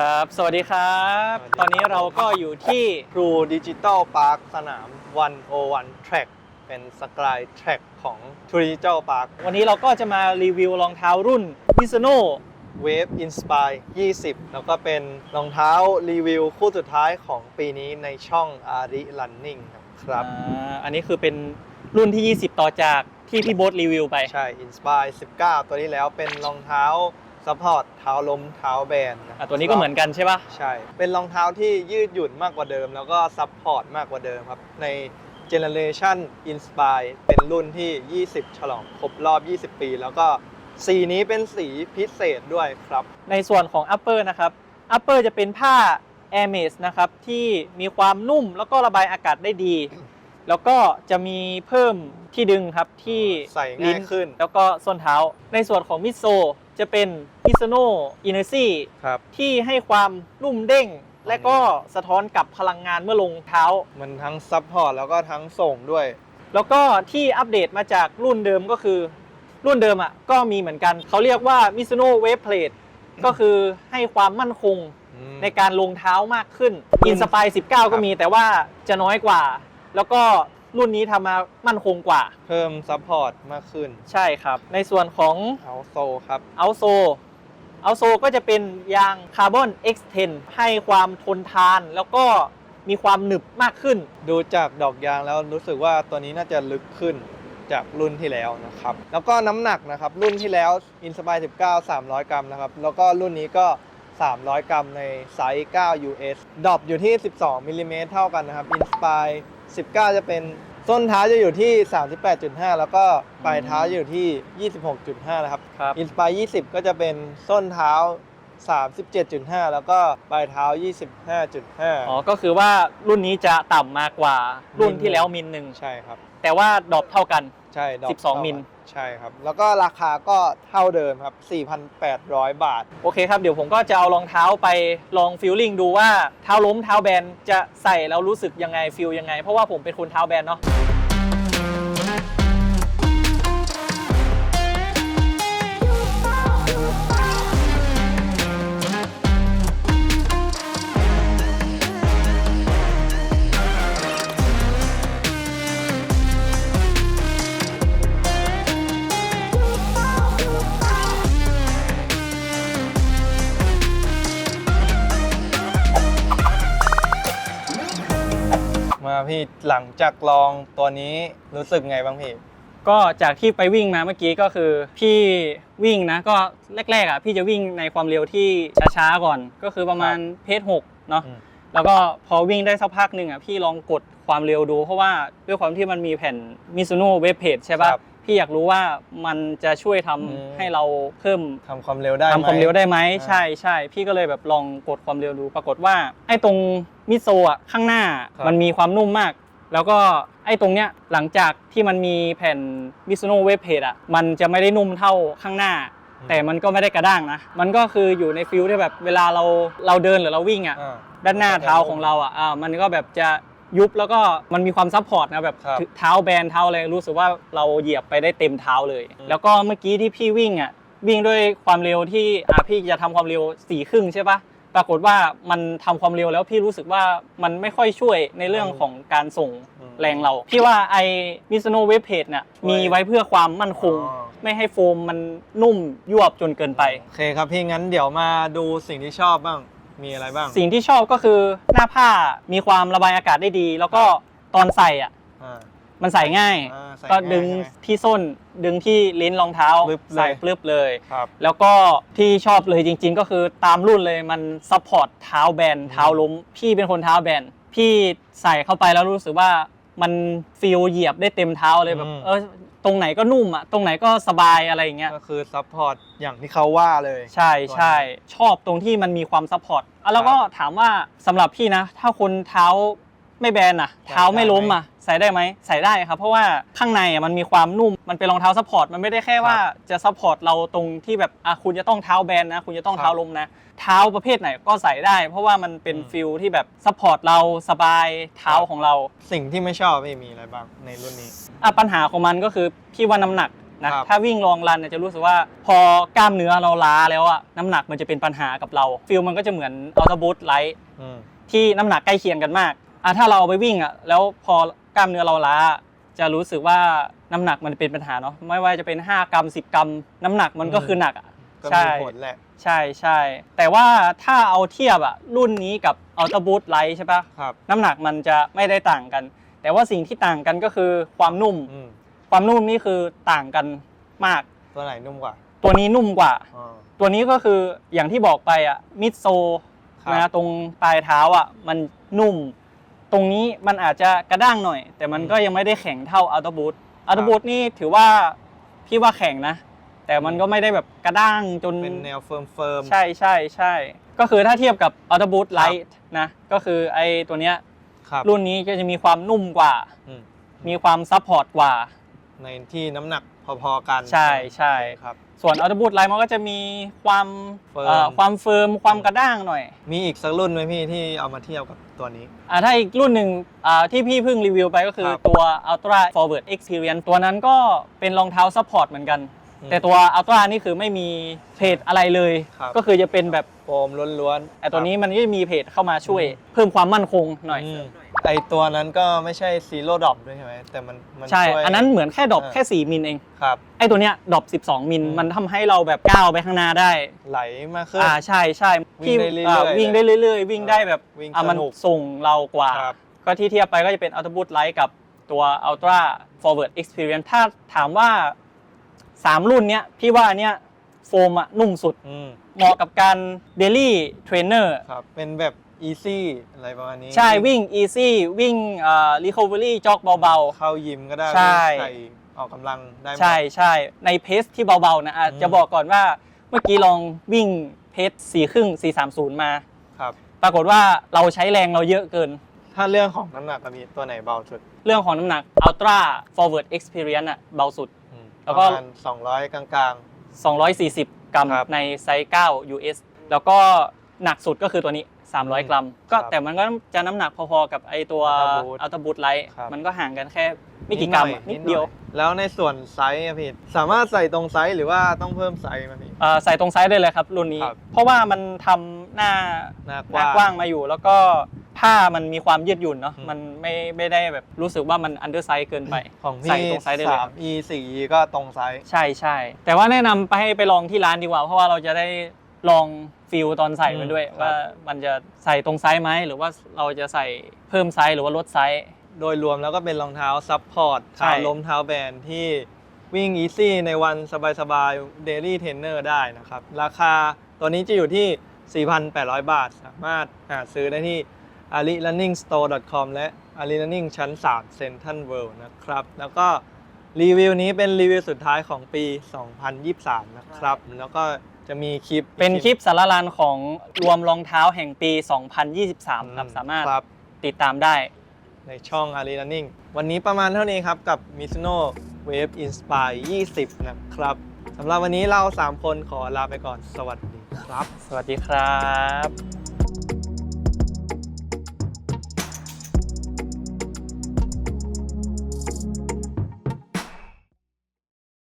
ครับ สวัสดีครับ สวัสดีครับ ตอนนี้เราก็อยู่ที่ True Digital Park สนาม 101 Track เป็นสกายแทร็กของ True Digital Park วันนี้เราก็จะมารีวิวรองเท้ารุ่น Mizuno Wave Inspire 20 แล้วก็เป็นรองเท้ารีวิวคู่สุดท้ายของปีนี้ในช่อง Ari Running ครับ อ่าอันนี้คือเป็นรุ่นที่ 20 ต่อจากที่พี่โบ๊ทรีวิวไป ใช่ Inspire 19 ตัวที่แล้วเป็นรองเท้า ซัพพอร์ตเท้าล้มเท้าแบนนะอะตัวนี้ก็เหมือนกันใช่ปะใช่ เป็นรองเท้าที่ยืดหยุ่นมากกว่าเดิม แล้วก็ซัพพอร์ตมากกว่าเดิมครับ ใน Generation Inspire เป็นรุ่นที่ 20 ฉลองครบรอบ 20 ปี แล้วก็สีนี้เป็นสีพิเศษด้วยครับ ในส่วนของ upper นะครับ upper จะเป็นผ้า Air m a z นะครับ ที่มีความนุ่มแล้วก็ระบายอากาศได้ดี แล้วก็จะมีเพิ่มที่ดึงครับที่ใส่ง่ายขึ้น แล้วก็ส้นเท้า ในส่วนของมิโซ จะเป็น Mizuno Inercy ครับ ที่ให้ความนุ่มเด้ง และก็สะท้อนกับพลังงานเมื่อลงเท้า มันทั้งซัพพอร์ตแล้วก็ทั้งส่งด้วย แล้วก็ที่อัปเดตมาจากรุ่นเดิมก็คือ รุ่นเดิมอะก็มีเหมือนกัน เขาเรียกว่า Mizuno Wave Plate ก็คือให้ความมั่นคงอืมในการลงเท้ามากขึ้นรุ่น Inspire 19 ก็มีแต่ว่าจะน้อยกว่า แล้วก็ รุ่นนี้ทำมามั่นคงกว่า เพิ่มซัพพอร์ตมากขึ้นใช่ครับ ในส่วนของ เอาโซครับ เอาโซเอาโซก็จะเป็นยางคาร์บอน X10 ให้ความทนทานแล้วก็มีความหนึบมากขึ้น ดูจากดอกยางแล้วรู้สึกว่าตัวนี้น่าจะลึกขึ้นจากรุ่นที่แล้วนะครับ แล้วก็น้ำหนักนะครับ รุ่นที่แล้ว Inspire 19 300 กรัมนะครับ แล้วก็รุ่นนี้ก็ 300 กรัมในไซส์ 9 US ดรอปอยู่ที่ 12มิลลิเมตรเท่ากันนะครับ Inspire 19 จะเป็นส้นเท้าจะอยู่ที่ 38.5 แล้วก็ปลายเท้าจะอยู่ที่ 26.5 นะครับครับ Inspire 20 ก็จะเป็นส้นเท้า 37.5 แล้วก็ปลายเท้า 25.5 อ๋อ ก็คือว่ารุ่นนี้จะต่ำมากกว่ารุ่นที่แล้วมิลหนึ่งใช่ครับ แต่ว่าดรอปเท่ากัน ใช่ดอก12มิล ใช่ครับ แล้วก็ราคาก็เท่าเดิมครับ 4,800 บาท โอเคครับ เดี๋ยวผมก็จะเอารองเท้าไปลองฟิลลิ่งดูว่าเท้าล้มเท้าแบนจะใส่แล้วรู้สึกยังไงฟิลยังไง เพราะว่าผมเป็นคนเท้าแบนเนาะ มาพี่หลังจากลองตัวนี้รู้สึกไงบ้างพี่ ก็จากที่ไปวิ่งมาเมื่อกี้ก็คือ พี่วิ่งนะก็แรกๆอะพี่จะวิ่งในความเร็วที่ช้าๆก่อน ก็คือประมาณเพจหกเนาะอืม แล้วก็พอวิ่งได้สักพักหนึ่งอะพี่ลองกดความเร็วดู เพราะว่าด้วยความที่มันมีแผ่น Mizuno Web Page ใช่ครัปะ่ะบ พี่อยากรู้ว่ามันจะช่วยทำอืม ให้เราเพิ่ม ทำความเร็วได้ไหมทำความเร็วได้ไหมอ่า ใช่ใช่พี่ก็เลยแบบลองกดความเร็วดู ปรากฏว่าไอ้ตรงมิโซะข้างหน้าครับมันมีความนุ่มมาก แล้วก็ไอ้ตรงเนี้ยหลังจากที่มันมีแผ่น Mizuno Web Page อะมันจะไม่ได้นุ่มเท่าข้างหน้า แต่มันก็ไม่ได้กระด้างนะ มันก็คืออยู่ในฟิลที่แบบเวลาเราเราเดินหรือเราวิ่งอะอ่า ด้านหน้าเท้าของเราอะอ่ามันก็แบบจะ ยุบแล้วก็มันมีความซัพพอร์ตนะแบบครับเท้าแบนเท้าอะไรรู้สึกว่าเราเหยียบไปได้เต็มเท้าเลย อืม แล้วก็เมื่อกี้ที่พี่วิ่งอะวิ่งด้วยความเร็วที่อ่าพี่จะทำความเร็วสี่ครึ่งใช่ปะปรากฏว่ามันทำความเร็วแล้วพี่รู้สึกว่ามันไม่ค่อยช่วยในเรื่องของการส่งอืม แรงเราพี่ว่าไอ้มิสโนเวฟเพจเนี่ยช่วยมีไว้เพื่อความมั่นคง อ๋อ ไม่ให้โฟมมันนุ่มยวบจนเกินไป โอเคครับพี่งั้นเดี๋ยวมาดูสิ่งที่ชอบบ้าง มีอะไรบ้าง สิ่งที่ชอบก็คือหน้าผ้ามีความระบายอากาศได้ดี แล้วก็ตอนใส่อะอ่า มันใส่ง่าย อ่าใส่ก็ง่ายดึงใช่ไหมที่ส้นดึงที่ลิ้นรองเท้าปลึบเลย ใส่ปลึบเลย ครับ แล้วก็ที่ชอบเลยจริง ๆ ก็คือตามรุ่นเลยมันซัพพอร์ตเท้าแบนเท้าล้ม พี่เป็นคนเท้าแบนพี่ใส่เข้าไปแล้วรู้สึกว่า มันฟีลเหยียบได้เต็มเท้าเลยแบบอืม เออตรงไหนก็นุ่มอะตรงไหนก็สบายอะไรอย่างเงี้ย ก็คือซัพพอร์ตอย่างที่เขาว่าเลย ใช่ใช่ชอบตรงที่มันมีความซัพพอร์ตอะแล้วก็ถามว่าสำหรับพี่นะ ถ้าคนเท้า ไม่แบนอะใส่เท้าไม่ล้มได้ไหมอะใส่ได้ไหมใส่ได้ครับ เพราะว่าข้างในอะมันมีความนุ่มมันเป็นรองเท้าซัพพอร์ตมันไม่ได้แค่ว่าจะซัพพอร์ตเราตรงที่แบบอะคุณจะต้องเท้าแบนนะ คุณจะต้องครับเท้าล้มนะเท้าประเภทไหนก็ใส่ได้ เพราะว่ามันเป็นอืมฟิลที่แบบซัพพอร์ตเราสบายเท้าครับของเรา สิ่งที่ไม่ชอบไม่มีอะไรบ้างในรุ่นนี้อะปัญหาของมันก็คือพี่ว่าน้ำหนักนะครับถ้าวิ่งลองรันเนี่ยจะรู้สึกว่าพอกล้ามเนื้อเราล้าแล้วอะน้ำหนักมันจะเป็นปัญหากับเราฟิลมันก็จะเหมือนอัลตบูตไลท์อืมที่น้ำหนักใกล้เคียงกันมาก อะถ้าเราเอาไปวิ่งอะแล้วพอกล้ามเนื้อเราล้า จะรู้สึกว่าน้ำหนักมันเป็นปัญหาเนาะไม่ว่าจะเป็น 5 กรัม 10 กรัม น้ำหนักมันก็คือหนักอะ ก็ใช่มีผลแหละ ใช่ใช่แต่ว่าถ้าเอาเทียบอะรุ่นนี้กับอัลตบูตไลท์ใช่ปะครับ น้ำหนักมันจะไม่ได้ต่างกัน แต่ว่าสิ่งที่ต่างกันก็คือความนุ่ม อืมความนุ่มนี่คือต่างกันมาก ตัวไหนนุ่มกว่าตัวนี้นุ่มกว่า อ๋อ ตัวนี้ก็คืออย่างที่บอกไปอะมิดโซครับ นะตรงปลายเท้าอะมันนุ่ม ตรงนี้มันอาจจะกระด้างหน่อย แต่มันก็ยังไม่ได้แข็งเท่าอัลตบูตอัลตบูตนี่ถือว่าพี่ว่าแข็งนะ แต่มันก็ไม่ได้แบบกระด้างจนเป็นแนวเฟิร์มเฟิร์มใช่ใช่ใช่ก็คือถ้าเทียบกับอัลตบูตไลท์นะก็คือไอตัวเนี้ยครับรุ่นนี้ก็จะมีความนุ่มกว่าอืมมีความซัพพอร์ตกว่า ในที่น้ำหนักพอๆกัน ใช่ใช่ครับ ส่วนอัลตบูตไลท์มันก็จะมีความเฟิร์ม เอ่อความเฟิร์มความกระด้างหน่อยมีอีกสักรุ่นไหมพี่ที่เอามาเทียบกับตัวนี้ อ่าถ้าอีกรุ่นหนึ่งอ่าที่พี่เพิ่งรีวิวไปก็คือครับ ตัว Ultra Forward Experience ตัวนั้นก็เป็นรองเท้าซัพพอร์ตเหมือนกัน อืม แต่ตัว Ultra นี่คือไม่มีเพจอะไรเลย ครับ ก็คือจะเป็นแบบ โฟมล้วนๆแต่ตัวนี้ครับมันก็จะมีเพจเข้ามาช่วย เพิ่มความมั่นคงหน่อยม ไอตัวนั้นก็ไม่ใช่ซีโร่ดอปด้วยใช่ไหมแต่มันมันใช่วย อันนั้นเหมือนแค่ดรอปเออแค่ 4 มิลเอง ครับ ไอ้ตัวเนี้ยดรอป12 มิล อืม มันทำให้เราแบบก้าวไปข้างหน้าได้ ไหลมากขึ้น อ่า ใช่ใช่วิ่งได้เรื่อยๆอ่าวิ่งได้เรื่อยๆ วิ่งได้แบบวิ่งอะมันสนุก ส่งเรากว่า ครับ ก็ที่เทียบไปก็จะเป็น Ultra Boost Light กับตัว Ultra Forward Experience ถ้าถามว่า 3 รุ่นเนี้ย พี่ว่าอันเนี้ยโฟมอะนุ่มสุด อืม เหมาะกับการ Daily Trainer ครับ เป็นแบบอีซี่อะไรประมาณนี้ใช่วิ่ง easy วิ่งเอ่อ recovery จ็อกเบา เข้ายิมก็ได้ใช่ ใส่ออกกำลังได้หมๆ ด ใช่ใช่ในเพสที่เบาๆนะอะอืม จะบอกก่อนว่าเมื่อกี้ลองวิ่งเพส4ครึ่ง430มา ครับ ปรากฏว่าเราใช้แรงเราเยอะเกิน ถ้าเรื่องของน้ำหนักอะพี่ตัวไหนเบาสุดเรื่องของน้ำหนัก Ultra Forward Experience อะเบาสุด อืมแล้วก็ ประมาณ200 กลาง 240 กรัมครับในไซส์ 9 US แล้วก็หนักสุดก็คือตัวนี้ 300 กรัม ก็ครับแต่มันก็จะน้ำหนักพอๆกับไอตัว Ultra Boost Ultra Boost Light ครับ มันก็ห่างกันแค่ๆไม่กี่กรัมอะหนิดหเดียวหน่อแล้วในส่วนไซส์อะพี่สามารถใส่ตรงไซส์หรือว่าต้องเพิ่มไซส์มาพี่ เอ่อใส่ตรงไซส์ได้เลยครับรุ่นนี้ ครับ เพราะว่ามันทำหน้าหน้าหกน้าว้างกว้างมาอยู่แล้วก็ ผ้ามันมีความยืดหยุ่นเนาะ อืม มันไม่ไม่ได้แบบรู้สึกว่ามันอันเดอร์ไซส์เกินไป ของใส่พี่ตรงไซส์ได้เลย สาม E สี่ E ก็ตรงไซส์ ใช่ใช่ แต่ว่าแนะนำไปให้ไปลองที่ร้านดีกว่า เพราะว่าเราจะได้ลองฟิลตอนใส่มันด้วย อืมครับ ว่ามันจะใส่ตรงไซส์ไหม หรือว่าเราจะใส่เพิ่มไซส์หรือว่าลดไซส์ โดยรวมแล้วก็เป็นรองเท้าซับพอร์ตใช่ เท้าล้มเท้าแบนที่วิ่งอีซี่ในวันสบายๆ Daily Trainer ได้นะครับ ราคาตัวนี้จะอยู่ที่ 4,800 บาท สามารถหาซื้อได้ที่ alirunningstore.com และ alirunning ชั้น 3 Central World นะครับ แล้วก็รีวิวนี้เป็นรีวิวสุดท้ายของปี 2023 นะครับ แล้วก็จะมีคลิปเป็นคลิปสารลานของรวมรองเท้าแห่งปี 2023 ครับ สามารถครับติดตามได้ในช่อง a r e Running วันนี้ประมาณเท่านี้ครับ กับ Mizuno Wave Inspire 20 นะครับสำหรับวันนี้เรา 3 คนขอลาไปก่อน สวัสดีครับ สวัสดีครับ